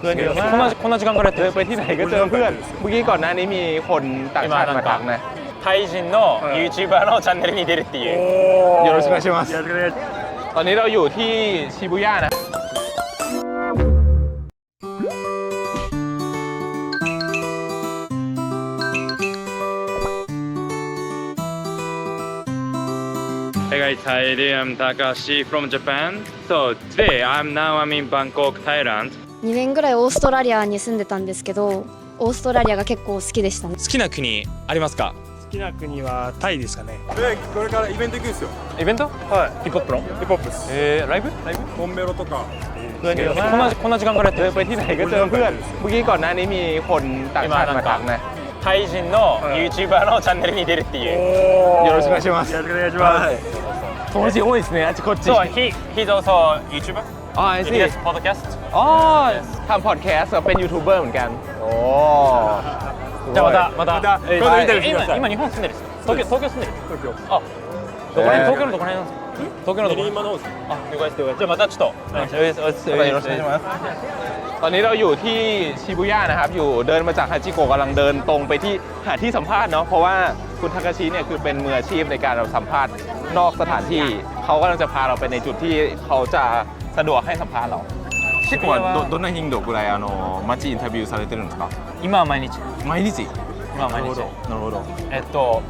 เพื่อนเยอะมาก こんなこんな時間からやって เดิ る นไปที่ไหนก็เจอเพื่อน เมื่อกี้ก่อนหน้านี้มีคนต่างชาติมาทักนะ タイ人の YouTuber のチャンネルに出るっていう よろしくお願いしますよろしくお願いします ตอนนี้เราอยู่ที่ชิบุย่านะ Hey guys, hi, I'm Takashi from Japan. So today I'm now I'm in Bangkok, Thailand. 2年ぐらいオーストラリアに住んでたんですけどオーストラリアが結構好きでしたね好きな国ありますか好きな国はタイですかねこれからイベント行くんですよイベントはいヒップホップのヒップホップですえー、ライブライブモンベロとか เพื่อนเยอะ こ มาก んなこんな時間からやって เดิ る นไปที่ไหนก็เจอเพื่อน เมื่อกี้ก่อนหน้านี้มีคนต่างชาติมาทักนะ タイ人の YouTuber のチャンネルに出るっていうよろしくお願いしますよろしくお願いします友達多いですねあっちこっち So he he's also YouTuber อ๋อไอ He ซี่ does podcast อ๋ทำพอดแคสต์เป็นยูทูบเบอร์เหมือนกัน โอ้じゃあまたまたまたえー今度見てる今今日本住んでる人東京東京住んでる東京あどこら辺東京のどこら辺なんですか東京のどこ練馬の方ですあ了解して了解じゃあまたちょっとお願いしますお願いしますตอนนี้เราอยู่ที่ชิบุย่านะครับ อยู่เดินมาจากฮาจิโกะกำลังเดินตรงไปที่หาที่สัมภาษณ์เนาะ เพราะว่าคุณทากาชิเนี่ยคือเป็นมืออาชีพในการเราสัมภาษณ์นอกสถานที่ เขากำลังจะพาเราไปในจุดที่เขาจะสะดวกให้สัมภาษณ์เรา 結構どどんな頻度ぐらいあの街インタビューされてるんですか今は毎日毎日今は毎日なるほどえっと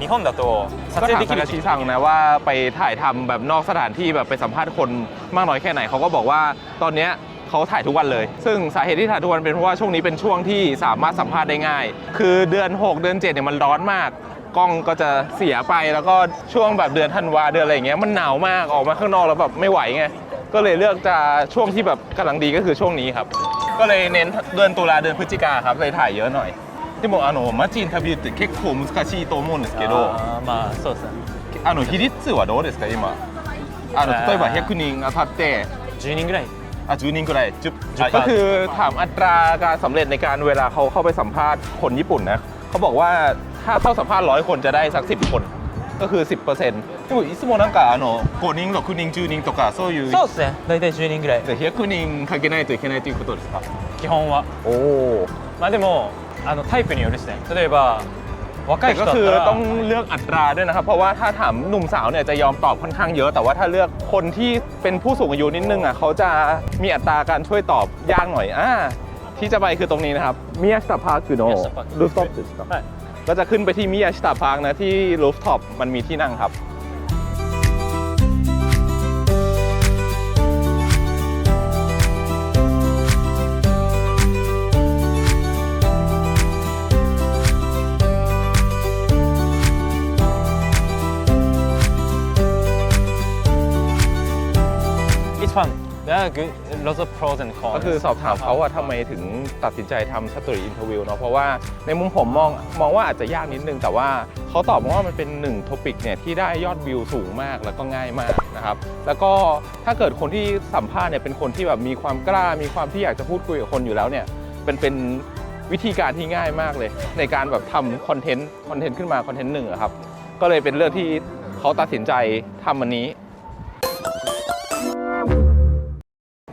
日本だと撮 ก็ 影 ถาม でき ทา る กา 時 ชิ 期 ซังนะว่าไปถ่ายทำแบบนอกสถานที่แบบไปสัมภาษณ์คนมากน้อยแค่ไหนเขาก็บอกว่าตอนเนี้ยเขาถ่ายทุกวันเลย ซึ่งสาเหตุที่ถ่ายทุกวันเป็นเพราะว่าช่วงนี้เป็นช่วงที่สามารถสัมภาษณ์ได้ง่าย คือเดือน 6 เดือน7เนี่ยมันร้อนมาก กล้องก็จะเสียไปแล้วก็ช่วงแบบเดือนธันวาเดือนอะไรอย่างเงี้ยมันหนาวมากออกมาข้างนอกแล้วแบบไม่ไหวไง ก็เลยเลือกจะช่วงที่แบบกำลังดีก็คือช่วงนี้ครับ ก็เลยเน้นเดือนตุลาเดือนพฤศจิกาครับเลยถ่ายเยอะหน่อยでもあโ街に旅นて結構難しいと思うんですけどあまあそうですねあの比率はどうですか今あの例えば100人当たって10人ぐらいあ10人ぐらい10ก็คือถามอัตราการสำเร็จในการเวลาเขาเข้าไปสัมภาษณ์คนญี่ปุ่นนะเขาบอกว่าถ้าเข้าสัมภาษณ์ร้อยคนจะได้สักสิบคน ก็คือ 10%でもいつもなんかあの5人6人10人とかそういうそうですね大体10人ぐらい100人かけないといけないということですか基本はおおまあでもあのタイプによるですね例えば若い แต่ 人 ก็ だっ คือ たら ต้องเลือกอัตราด้วยนะครับ เพราะว่าถ้าถามหนุ่มสาวเนี่ยจะยอมตอบค่อนข้างเยอะ แต่ว่าถ้าเลือกคนที่เป็นผู้สูงอายุนิดนึงอ่ะเขาจะมีอัตราการช่วยตอบยากหน่อยอ่าที่จะไปคือตรงนี้นะครับมิยาชิตะพาร์คคือโน Miyashita Park รูฟท็อปですか はい ก็จะขึ้นไปที่มิยาชิตะพาร์คนะที่รูฟท็อปมันมีที่นั่งครับ It's fun very good lots of pros and cons ก็คือสอบถามเขาว่าทำไมถึงตัดสินใจทำชัตเตอร์อินเทอร์วิวเนาะเพราะว่าในมุมผมมองมองว่าอาจจะยากนิดนึง แต่ว่าเขาตอบมาว่ามันเป็นหนึ่งท็อปิกเนี่ยที่ได้ยอดวิวสูงมากแล้วก็ง่ายมากนะครับแล้วก็ถ้าเกิดคนที่สัมภาษณ์เนี่ยเป็นคนที่แบบมีความกล้ามีความที่อยากจะพูดคุยกับคนอยู่แล้วเนี่ยเป็นเป็นวิธีการที่ง่ายมากเลย ในการแบบทำคอนเทนต์คอนเทนต์ขึ้นมาคอนเทนต์หนึ่งอะครับก็เลยเป็นเรื่องที่เขาตัดสินใจทำอันนี้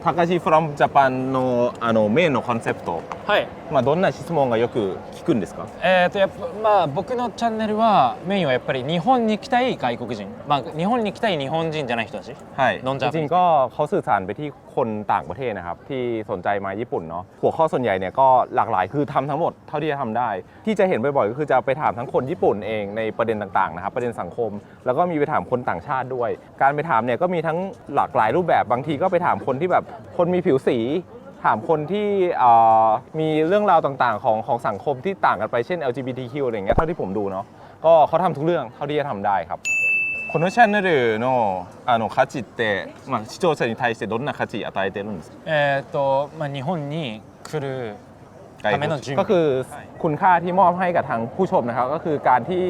高橋 from Japan のあのメインのコンセプト、はいまあ、どんな質問がよく聞くんですかえー、とやっぱまあ僕のチャンネルはメインはやっぱり日本に来たい外国人まあ日本に来たい日本人じゃない人たち ใช่ น้อง จ จ๊ะ ริงๆก็เขาสื่อสารไปที่ คนต่างประเทศนะครับที่สนใจมาญี่ปุ่นเนาะหัวข้อส่วนใหญ่เนี่ยก็หลากหลายคือทำทั้งหมดเท่าที่จะทำได้ ที่จะเห็นบ่อยๆก็คือจะไปถามทั้งคนญี่ปุ่นเองในประเด็นต่างๆนะครับประเด็นสังคม แล้วก็มีไปถามคนต่างชาติด้วย การไปถามเนี่ยก็มีทั้งหลากหลายรูปแบบบางทีก็ไปถามคนที่แบบคนมีผิวสีถามคนที่มีเรื่องราวต่างๆ ของของสังคมที่ต่างกันไปเช่น LGBTQ อะไรเงี้ยเท่าที่ผมดูเนาะก็เขาทำทุกเรื่องเท่าที่จะทำได้ครับ このチャンネルのあの価値って、まあ、視聴者に対してどんな価値与えてるんですかえっ、と、まあ、日本に来るための準備 ก็คือคุณค่าที่มอบให้กับทางผู้ชมนะครับ ก็คือการที่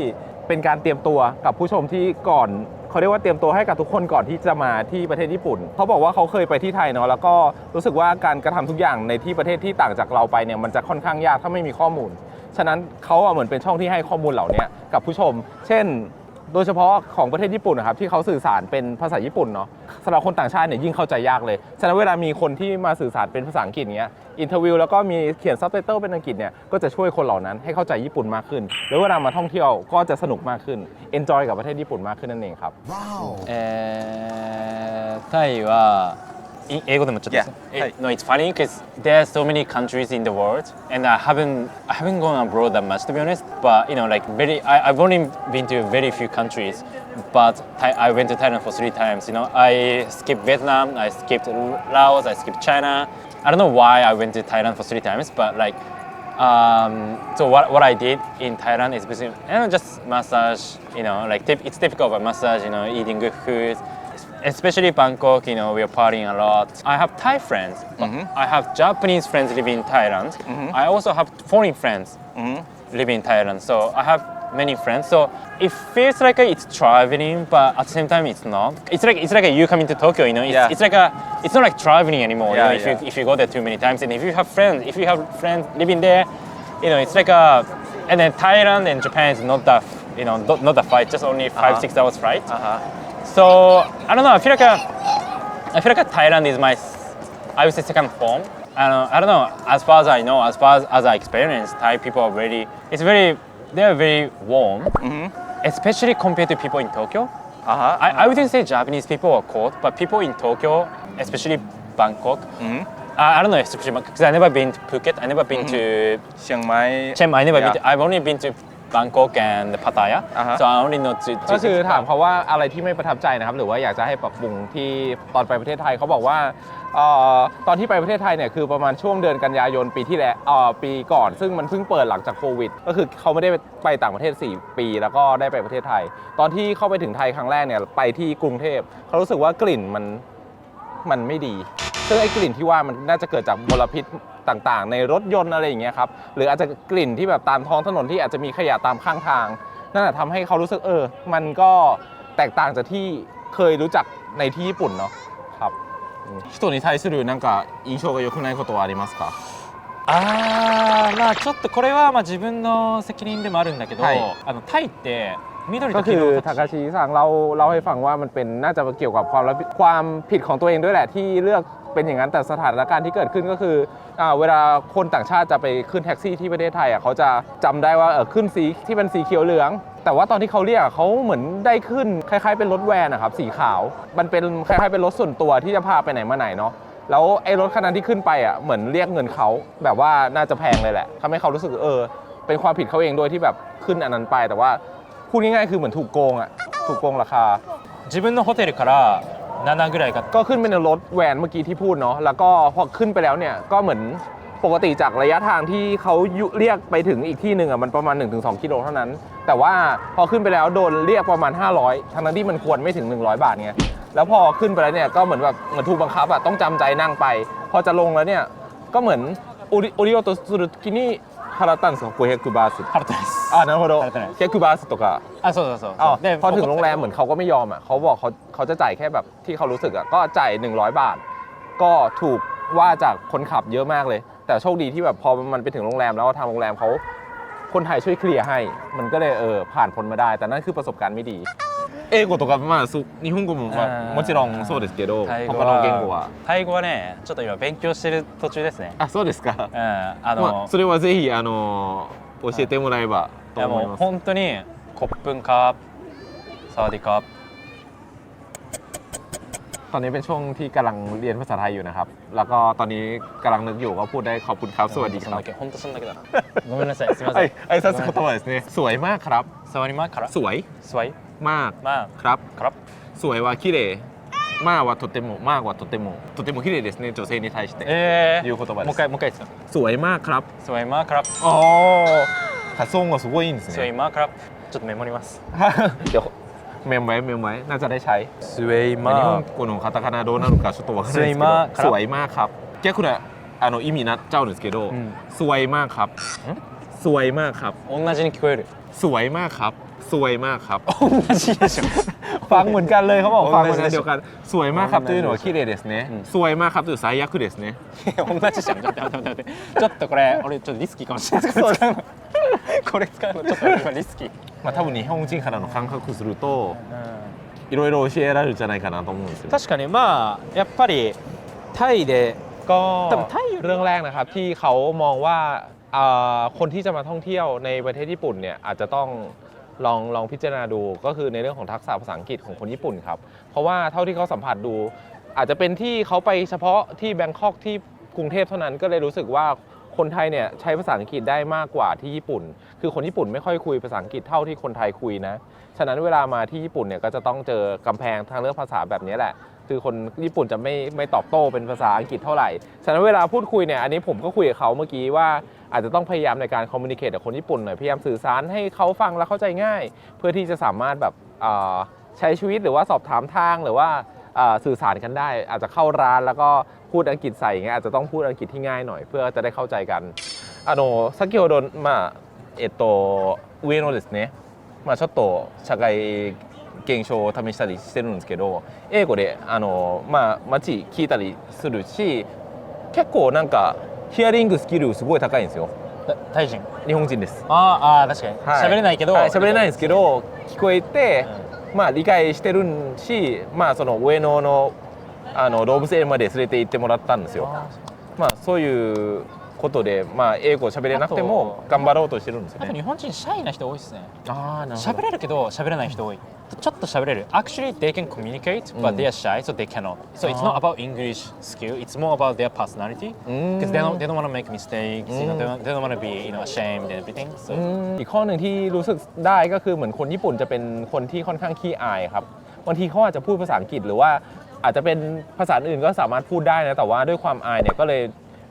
เป็นการเตรียมตัวกับผู้ชมที่ก่อนเขาเรียกว่าเตรียมตัวให้กับทุกคนก่อนที่จะมาที่ประเทศญี่ปุ่น เขาบอกว่าเขาเคยไปที่ไทยเนาะแล้วก็รู้สึกว่าการกระทำทุกอย่างในที่ประเทศที่ต่างจากเราไปเนี่ยมันจะค่อนข้างยากถ้าไม่มีข้อมูล ฉะนั้นเขาอะเหมือนเป็นช่องที่ให้ข้อมูลเหล่านี้กับผู้ชม เช่น โดยเฉพาะของประเทศญี่ปุ่นนะครับที่เขาสื่อสารเป็นภาษาญี่ปุ่นเนาะสำหรับคนต่างชาติเนี่ยยิ่งเข้าใจยากเลย ฉะนั้นเวลามีคนที่มาสื่อสารเป็นภาษาอังกฤษเนี้ยอินเทอร์วิวแล้วก็มีเขียนซับไตเติลเป็นอังกฤษเนี่ยก็จะช่วยคนเหล่านั้นให้เข้าใจญี่ปุ่นมากขึ้น แล้วเวลามาท่องเที่ยวก็จะสนุกมากขึ้นเอนจอยกับประเทศญี่ปุ่นมากขึ้นนั่นเองครับว้าวเอ่อไทยว่า い英語でもちょっと Yeah. えはい No, it's funny because there are so many countries in the world, and I haven't I haven't gone abroad that much to be honest. But you know, like very, I, I've only been to very few countries. But Thai, I went to Thailand for three times. You know, I skipped Vietnam, I skipped Laos, I skipped China. I don't know why I went to Thailand for three times, but like um, so what, what I did in Thailand is basically you know, just massage, you know, like typ- it's typical of a massage, you know, eating good food. especially Bangkok, you know, we are partying a lot. I have Thai friends. Mhm. I have Japanese friends living in Thailand. Mm-hmm. I also have foreign friends mm-hmm. living in Thailand. So I have many friends. So it feels like it's traveling, but at the same time, it's not. It's like it's like you coming to Tokyo. You know, it's, Yeah. it's like a it's not like traveling anymore. you Yeah, know, if you if you go there too many times, and if you have friends, if you have friends living there, you know, it's like a and then Thailand and Japan is not that you know not, not that far. just only 5 Uh-huh. six hours flight. Uh-huh. So I don't know. I feel like a, I feel like Thailand is my, I would say second home. I don't, I don't know. As far as I know, as far as, as I experience, Thai people are very. It's very. They're very warm, mm-hmm. especially compared to people in Tokyo. Uh-huh, uh-huh. I, I uh-huh. wouldn't say Japanese people are cold, but people in Tokyo, especially Bangkok, mm-hmm. I, I don't know especially because I never been to Phuket. I never been mm-hmm. to Chiang Mai. Chiang Mai. I never yeah. been. To, I've only been to Bangkok and Pattaya. Uh-huh. So I only know to. to ก็คือถามเขาว่าอะไรที่ไม่ประทับใจนะครับ หรือว่าอยากจะให้ปรับปรุงที่ตอนไปประเทศไทยเขาบอกว่าเอ่อตอนที่ไปประเทศไทยเนี่ยคือประมาณช่วงเดือนกันยายนปีที่แล้วเอ่อปีก่อน ซึ่งมันเพิ่งเปิดหลังจากโควิด ก็คือเขาไม่ได้ไปต่างประเทศ 4 ปี แล้วก็ได้ไปประเทศไทย ตอนที่เข้าไปถึงไทยครั้งแรกเนี่ยไปที่กรุงเทพเขารู้สึกว่ากลิ่นมันมันไม่ดี ซึ่งไอ้กลิ่นที่ว่ามันน่าจะเกิดจากมลพิษ ต่างๆ ในรถยนต์อะไรอย่างเงี้ยครับ หรืออาจจะกลิ่นที่แบบตามท้องถนนที่อาจจะมีขยะตามข้างทาง นั่นแหละทำให้เขารู้สึกเออ มันก็แตกต่างจากที่เคยรู้จักในที่ญี่ปุ่นเนาะครับ人に対するなんか印象が良くないことはありますかあーまあちょっとこれはまあ自分の責任でもあるんだけど、はいあのタイって緑 ก็ と黄 คือ 色の ทากาชิสั่งเราเล่าให้ฟังว่ามันเป็นน่าจะเกี่ยวกับความรับผิดความผิดของตัวเองด้วยแหละที่เลือก เป็นอย่างนั้นแต่สถานการณ์ที่เกิดขึ้นก็คืออ่าเวลาคนต่างชาติจะไปขึ้นแท็กซี่ที่ประเทศไทยอ่ะเขาจะจำได้ว่าเออขึ้นสีที่เป็นสีเขียวเหลือง แต่ว่าตอนที่เขาเรียกอ่ะเขาเหมือนได้ขึ้นคล้าย ๆ เป็นรถแวนนะครับสีขาว มันเป็นคล้ายๆเป็นรถส่วนตัวที่จะพาไปไหนมาไหนเนาะแล้วไอ้รถคันนั้นที่ขึ้นไปอ่ะเหมือนเรียกเงินเขาแบบว่าน่าจะแพงเลยแหละทำให้เขารู้สึกเออ เป็นความผิดเขาเองด้วยที่แบบขึ้นอันนั้นไปแต่ว่า พูดง่ายๆคือเหมือนถูกโกงอะถูกโกงราคา 自分のホテルから 7ぐらいが ก็ขึ้นเป็นรถแวนเมื่อกี้ที่พูดเนาะแล้วก็พอขึ้นไปแล้วเนี่ยก็เหมือนปกติจากระยะทางที่เขายุเรียกไปถึงอีกที่หนึ่งอะมันประมาณ 1-2 กิโลเท่านั้น แต่ว่าพอขึ้นไปแล้วโดนเรียกประมาณ 500ทั้งนั้นที่มันควรไม่ถึง 100 บาทไงแล้วพอขึ้นไปแล้วเนี่ยก็เหมือนแบบเหมือนถูกบังคับอะต้องจำใจนั่งไป พอจะลงแล้วเนี่ยก็เหมือนอุริโอริโอโตสุรุกินี่ ฮาราตันสองกุเฮกุบาส 払ってないです อ่าなるほど払ってない เฮกุบาสとかあそうそうそう อ้าว そうで พอถึง 怒っ โรงแรมเหมือนเขาก็ไม่ยอมอ่ะเขาบอกเขาเขาจะจ่ายแค่แบบที่เขารู้สึกอ่ะก็จ่าย 100 บาท ก็ถูกว่าจากคนขับเยอะมากเลย แต่โชคดีที่แบบพอมันไปถึงโรงแรมแล้วทางโรงแรมเขาคนไทยช่วยเคลียร์ให้ มันก็เลยเออผ่านพ้นมาได้ แต่นั่นคือประสบการณ์ไม่ดี 英語とかまあそう日本語も、まあ、もちろんそうですけど他の言語は。タイ語はねちょっと今勉強してる途中ですね。あそうですか、うん。あのまあ、それはぜひあの教えてもらえばと思います。本当にコップンカーサワディカー。ตอนนี้เป็นช่วงที่กำลังเรียนภาษาไทยอยู่นะครับ แล้วก็ตอนนี้กำลังนึกอยู่พูดได้ขอบคุณครับ สวัสดีครับごめんなさい。すみません。ไอ้ไอ้言葉ですね。สวยมากครับ。สวยมากครับสวย。สวย มาก まあ ครับ から สวยว่าคิเรมากว่าとてもมากว่าとてもとても綺麗ですね女性に対してえいう言葉ですもう一回もう一回言ってた สวยมากครับ スワイマーからอ๋อ発音がすごいいいんですスワイねマーからちょっとメモります เดี๋ยวเมมไว้เมมไว้น่าจะได้ใช้ スウェイ日本語のカタカナどうなるかちょっとわからないですけどสวยมากครับ逆なあの意味になっちゃうんですけど、うんสวยมากครับสวยมากครับ 同じに聞こえる สวยมากครับ สวยมากครับ 同じでしょ ฟังเหมือนกันเลยเขาบอกฟังเหมือน 同 กัน じでしょ เดียวกัน สวยมากครับ 同じ と でしょいうのは綺麗ですねうんสวยมากครับという最悪ですね同じじゃんちょっと待って待って待ってちょっとこれ俺ちょっとリスキーかもしれないですけど使うの これ使うのちょっと今リスキーまあ多分日本人からの感覚するといろいろ教えられるんじゃないかなと思うんですよ確かにまあやっぱりタイで ก็ แต่ไทยอยู่ เรื่องแรกนะครับที่เขามองว่าอ่าคนที่จะมาท่องเที่ยวในประเทศญี่ปุ่นเนี่ยอาจจะต้อง ลองลองพิจารณาดูก็คือในเรื่องของทักษะภาษาอังกฤษของคนญี่ปุ่นครับ เพราะว่าเท่าที่เขาสัมผัสดู อาจจะเป็นที่เขาไปเฉพาะที่แบงคอกที่กรุงเทพเท่านั้นก็เลยรู้สึกว่า คนไทยเนี่ยใช้ภาษาอังกฤษได้มากกว่าที่ญี่ปุ่น คือคนญี่ปุ่นไม่ค่อยคุยภาษาอังกฤษเท่าที่คนไทยคุยนะ ฉะนั้นเวลามาที่ญี่ปุ่นเนี่ยก็จะต้องเจอกำแพงทางเรื่องภาษาแบบนี้แหละ คือคนญี่ปุ่นจะไม่ไม่ตอบโต้เป็นภาษาอังกฤษเท่าไหร่ ฉะนั้นเวลาพูดคุยเนี่ย อันนี้ผมก็คุยกับเขาเมื่อกี้ว่าอาจจะต้องพยายามในการคอมมูนิเคตกับคนญี่ปุ่นหน่อย พยายามสื่อสารให้เขาฟังแล้วเข้าใจง่าย เพื่อที่จะสามารถแบบอ่าใช้ชีวิตหรือว่าสอบถามทางหรือว่าอ่าสื่อสารกันได้ อาจจะเข้าร้านแล้วก็ พูดอังกฤษใส่อย่างเงี้ยอาจจะต้องพูดอังกฤษที่ง่ายหน่อย เพื่อจะได้เข้าใจกันあの先ほどまあえっと上のですねまあちょっと社会現象を試したりしてるんですけど英語であの、まあ、街聞いたりするし結構なんかヒアリングスキルすごい高いんですよタイ人日本人ですあーあー確かに喋、はいれないけどはい喋れないんですけど聞こえて、まあ理解してるしまあその上野の あの動物園まで連れて行ってもらったんですよまあそういうことでまあ英語喋れなくても頑張ろうとしてるんですよあと日ね本人シャイな人多いですねああな喋れるけど喋れない人多いちょっと喋れる actually they can communicate but うん they are shy so they cannot so it's not about English skill it's more about their personality うん because they don't they don't want to make mistakes you know they don't, they don't want to be you know ashamed and everything so อีกข้อหนึ่งที่รู้สึกได้ก็คือเหมือนคนญี่ปุ่นจะเป็นคนที่ค่อนข้างขี้อายครับบางทีเขาอาจจะพูดภาษาอังกฤษหรือว่า อาจจะเป็นภาษาอื่นก็สามารถพูดได้นะแต่ว่าด้วยความอายเนี่ยก็เลย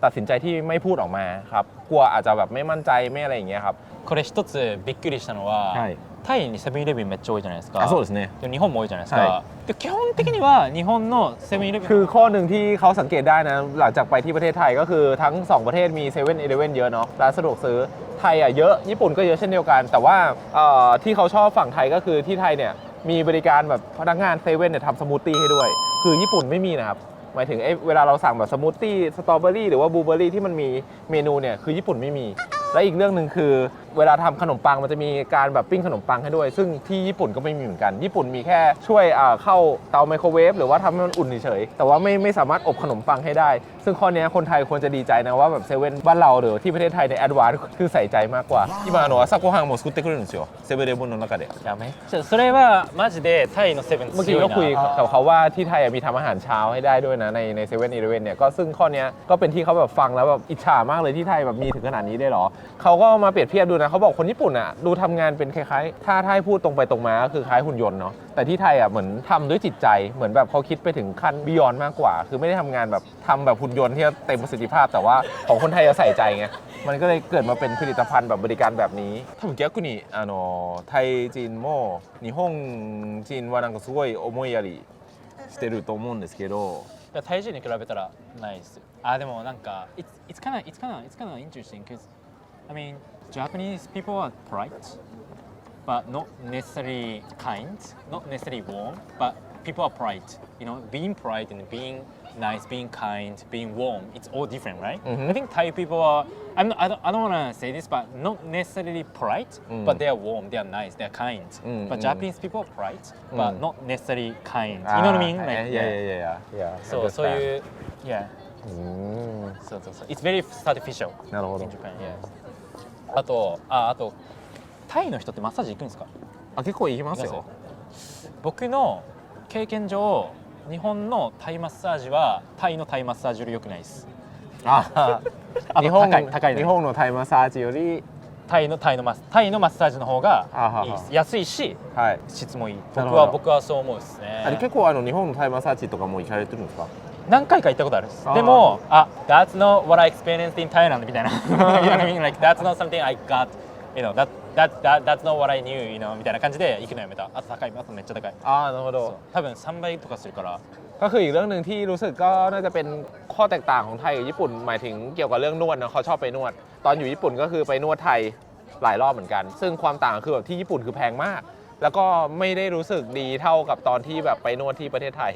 ตัดสินใจที่ไม่พูดออกมาครับกลัวอาจจะแบบไม่มั่นใจไม่อะไรอย่างเงี้ยครับ これ一つびっくりしたのは、はいタイにセブンイレブンめっちゃ多いじゃないですかあそうですねで日本も多いじゃないですか、はで基本的には日本のセブンイレブン คือข้อหนึ่งที่เขาสังเกตได้นะ หลังจากไปที่ประเทศไทยก็คือทั้ง 2 ประเทศมี7 e เ e ่ e อเยอะเนาะร้านสะดวกซื้อไทยอ่ะเยอะญี่ปุ่นก็เยอะเช่นเดียวกัน แต่ว่าเอ่อที่เขาชอบฝั่งไทยก็คือที่ไทยเนี่ยมีบริการแบบพนักงานเซเว่นเนี่ยทำสมูทตี้ให้ด้วย คือญี่ปุ่นไม่มีนะครับหมายถึงเอ้เวลาเราสั่งแบบสมูทตี้สตรอเบอรี่หรือว่าบลูเบอรี่ที่มันมีเมนูเนี่ยคือญี่ปุ่นไม่มี และอีกเรื่องหนึ่งคือ เวลาทำขนมปังมันจะมีการแบบปิ้งขนมปังให้ด้วย ซึ่งที่ญี่ปุ่นก็ไม่มีเหมือนกัน ญี่ปุ่นมีแค่ช่วยอ่าเข้าเตาไมโครเวฟหรือว่าทำให้มันอุ่นเฉยๆแต่ว่าไม่ไม่สามารถอบขนมปังให้ได้ ซึ่งข้อเนี้ยคนไทยควรจะดีใจนะว่าแบบเซเว่นบ้านเราหรือที่ประเทศไทยในแอดวานซ์คือใส่ใจมากกว่า今あの朝ごはんも作ってくれるんですよセブンイレブンの中でいやめっちゃそれはマジでタイのセブン เมื่อกี้ 強 ก็ い คุย な กับเขาว่าที่ไทยอะมีทำอาหารเช้าให้ได้ด้วยนะในในเซเว่นอีเลเว่นเนี่ยก็ซึ่งข้อเนี้ยก็เป็นที่เขาแบบฟังแล้วแบบอิจฉามากเลยที่ไทยแบบมีถึงขนาดนี้ได้เหรอ เขาก็มาเปรียบเทียบดูนะเขาบอกคนญี่ปุ่นอ่ะดูทำงานเป็นคล้ายๆ ถ้าถ้าให้พูดตรงไปตรงมาก็คือคล้ายหุ่นยนต์เนาะแต่ที่ไทยอ่ะเหมือนทำด้วยจิตใจเหมือนแบบเขาคิดไปถึงขั้นบิยอนมากกว่า คือไม่ได้ทำงานแบบทำแบบหุ่นยนต์ที่เต็มประสิทธิภาพ แต่ว่าของคนไทยจะใส่ใจไง มันก็เลยเกิดมาเป็นผลิตภัณฑ์แบบบริการแบบนี้多分逆にあのタイ人も日本人はなんかすごい思いやりしてると思うんですけどいやタイ人に比べたらないですよあでもなんか it's, it's kind of it's kind of it's kind of interesting because I mean Japanese people are polite but not necessarily kind not necessarily warm but people are polite you know being polite and being nice being kind being warm it's all different right Mhm. I think Thai people are I'm not, I don't, I don't want to say this but not necessarily polite Mm. but they are warm they are nice they are kind Mm, but mm. Japanese people are polite but Mm. not necessarily kind you know what I mean あー like いやいやいやいやいやそうそういう yeah うーんそうそうそう It's very artificial なるほど in Japan yeah あとああとタイの人ってマッサージ行くんですか？あ結構行きますよ。僕の経験上日本のタイマッサージはタイのタイマッサージより良くないです。あ あ日本高い高いの日本のタイマッサージより。タイのタイのマスタイのマッサージの方がいはいいです。安いしはい。質もいい。僕は僕はそう思うですあれね結構あの日本のタイマッサージとかも行かれてるんですか？何回か行ったことあるんですあーでもあ That's not what I experienced in Thailand みたいな You know what I mean? Like that's not something I got You know, that, that, that, that's not what I knew, you know, みたいな感じで行くのやめたあと高いあとめっちゃ高い อ่าなるほ そう ど 多分3倍とかするから ก็คืออีกเรื่องหนึ่งที่รู้สึกก็น่าจะเป็นข้อแตกต่างของไทยกับญี่ปุ่น หมายถึงเกี่ยวกับเรื่องนวดนะเขาชอบไปนวด ตอนอยู่ญี่ปุ่นก็คือไปนวดไทยหลายรอบเหมือนกัน ซึ่งความต่างคือแบบที่ญี่ปุ่นคือแพงมาก แล้วก็ไม่ได้รู้สึกดีเท่ากับตอนที่แบบไปนวดที่ประเทศไทย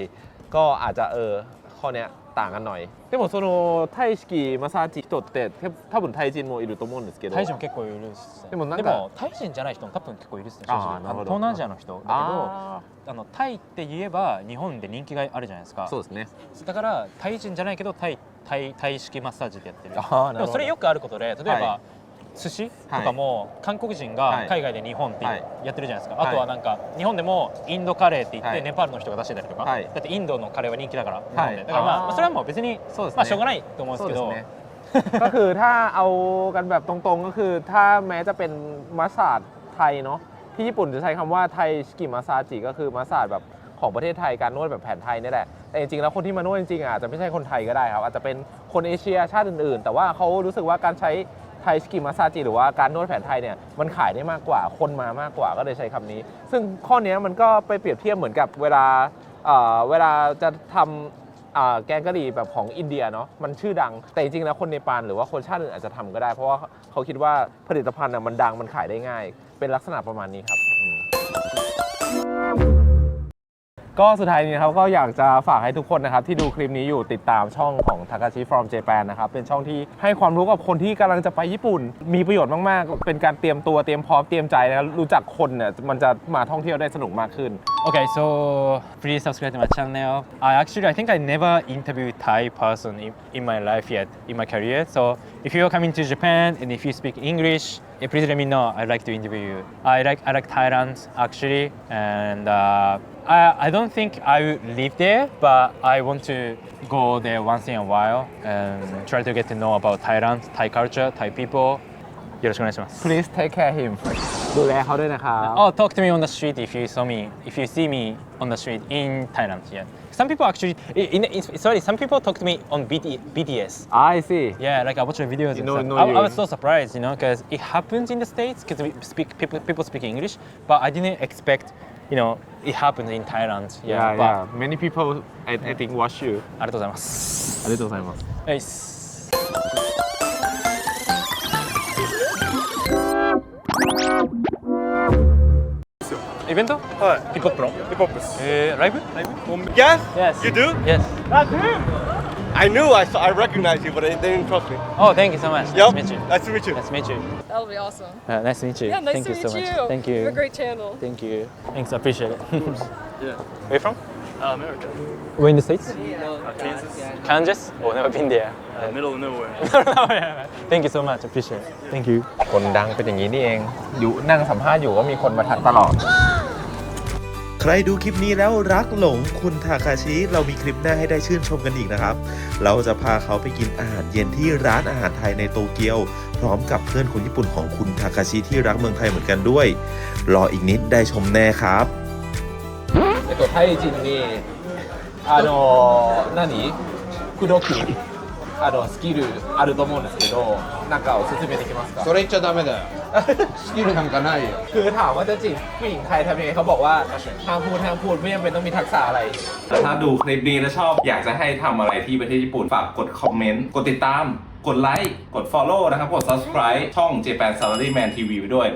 ก็อาจจะเออ ข้อนี้ต่างกันหน่อยでもそのタイ式マッサージ人って多分タイ人もいると思うんですけどタイ人結構いるですでもなんかでもタイ人じゃない人も多分結構いるですね東南アジアの人だけどあのタイって言えば日本で人気があるじゃないですかそうですねだからタイ人じゃないけどタイタイタイ式マッサージってやってるでもそれよくあることで例えば、はい寿司とかも韓国人が海外で日本ってはいやってるじゃないですか、はいあとはなんか日本でもインドカレーって言って、はいネパールの人が出してたりとか、はいだってインドのカレーは人気だから日本で、はいだからまああーまあそれはもう別にそうですねまあしょうがないと思うんですけどそうですね ก็คือถ้าเอากันแบบตรงๆก็คือถ้าแม้จะเป็นมาสซาจไทยเนาะที่ญี่ปุ่นจะใช้คำว่าไทยสกิมาซาจิก็คือมาสซาจแบบของประเทศไทยการนวดแบบแผนไทยนี่แหละแต่จริงๆแล้วคนที่มานวดจริงๆอาจจะไม่ใช่คนไทยก็ได้ครับอาจจะเป็นคนเอเชียชาติอื่นๆ แต่ว่าเขารู้สึกว่าการใช้ ไทยสกิมาซาจิหรือว่าการนวดแผนไทยเนี่ยมันขายได้มากกว่าคนมามากกว่าก็เลยใช้คำนี้ ซึ่งข้อนี้มันก็ไปเปรียบเทียบเหมือนกับเวลาเอ่อเวลาจะทำอ่าแกงกะหรี่แบบของอินเดียเนาะมันชื่อดัง แต่จริงๆแล้วคนเนปาลหรือว่าคนชาติอื่นอาจจะทำก็ได้ เพราะว่าเขาคิดว่าผลิตภัณฑ์มันดังมันขายได้ง่าย เป็นลักษณะประมาณนี้ครับ ก็สุดท้ายนี้นะครับก็อยากจะฝากให้ทุกคนนะครับที่ดูคลิปนี้อยู่ติดตามช่องของ Takashi from Japan นะครับเป็นช่องที่ให้ความรู้กับคนที่กำลังจะไปญี่ปุ่น มีประโยชน์มากๆ เป็นการเตรียมตัวเตรียมพร้อมเตรียมใจนะรู้จักคนเนี่ยมันจะมาท่องเที่ยวได้สนุกมากขึ้น Okay, so please subscribe to my channel. I actually, I think I never interviewed Thai person in, in my life yet, in my career. So if you're coming to Japan and if you speak English, eh, please let me know. I'd like to interview you. I like, I like Thailand actually, and uh, I, I don't think I will live there, but I want to go there once in a while and try to get to know about Thailand, Thai culture, Thai people. よろしくお願いします。Please take care him. ดูแลเขาด้วยนะครับ Oh talk to me on the street if you saw me if you see me on the street in Thailand yeah. Some people actually eh, in, in, sorry some people talk to me on BT, BTS I see. Yeah like I watch the videos you know, and stuff. I, I, was so surprised you know because it happens in the States because we speak people, people speak English but I didn't expect you know it happens in Thailand yeah, yeah, yeah. many people I, I think watch you. ありがとうございます。ありがとうございます。 이벤트? Yes? Yes. You do? Yes. That's him! I knew I saw, I recognized you, but they didn't trust me. Oh, thank you so much. Yep. Nice to meet you. Nice to meet you. Nice to meet you. That'll be awesome. Uh, nice to meet you. Yeah, nice Thank to you meet so you. much. Thank you. You have a great channel. Thank you. Thanks, I appreciate it. Yeah. Where you from? Uh, America. Where in the States? Uh, Kansas. Kansas? Oh, never been there. Uh, middle of nowhere. Thank you so much. Appreciate it. Thank you. คนดังเป็นอย่างนี้นี่เอง อยู่นั่งสัมภาษณ์อยู่ก็มีคนมาทักตลอด ใครดูคลิปนี้แล้วรักหลงคุณทาคาชิ เรามีคลิปหน้าให้ได้ชื่นชมกันอีกนะครับ เราจะพาเขาไปกินอาหารเย็นที่ร้านอาหารไทยในโตเกียว พร้อมกับเพื่อนคนญี่ปุ่นของคุณทาคาชิที่รักเมืองไทยเหมือนกันด้วย รออีกนิดได้ชมแน่ครับ えっと、タイ人に、あのー、何口説き、 あの、スキルあると思うんですけど、なんかおすすめできますかそれ言っちゃダメだよスキルなんかないよ คือถามว่าจะจีบผู้หญิงไทยทำยังไงเขาบอกว่าห้ามพูดห้ามพูดไม่จำเป็นต้องมีทักษะอะไร ถ้าดูคลิปนี้แล้วชอบอยากจะให้ทำอะไรที่ประเทศญี่ปุ่น ฝากกดคอมเมนต์ กดติดตาม กดไลค์ กด Follow นะครับ กด Subscribe ช่อง Japan Salaryman TV ไว้ด้วย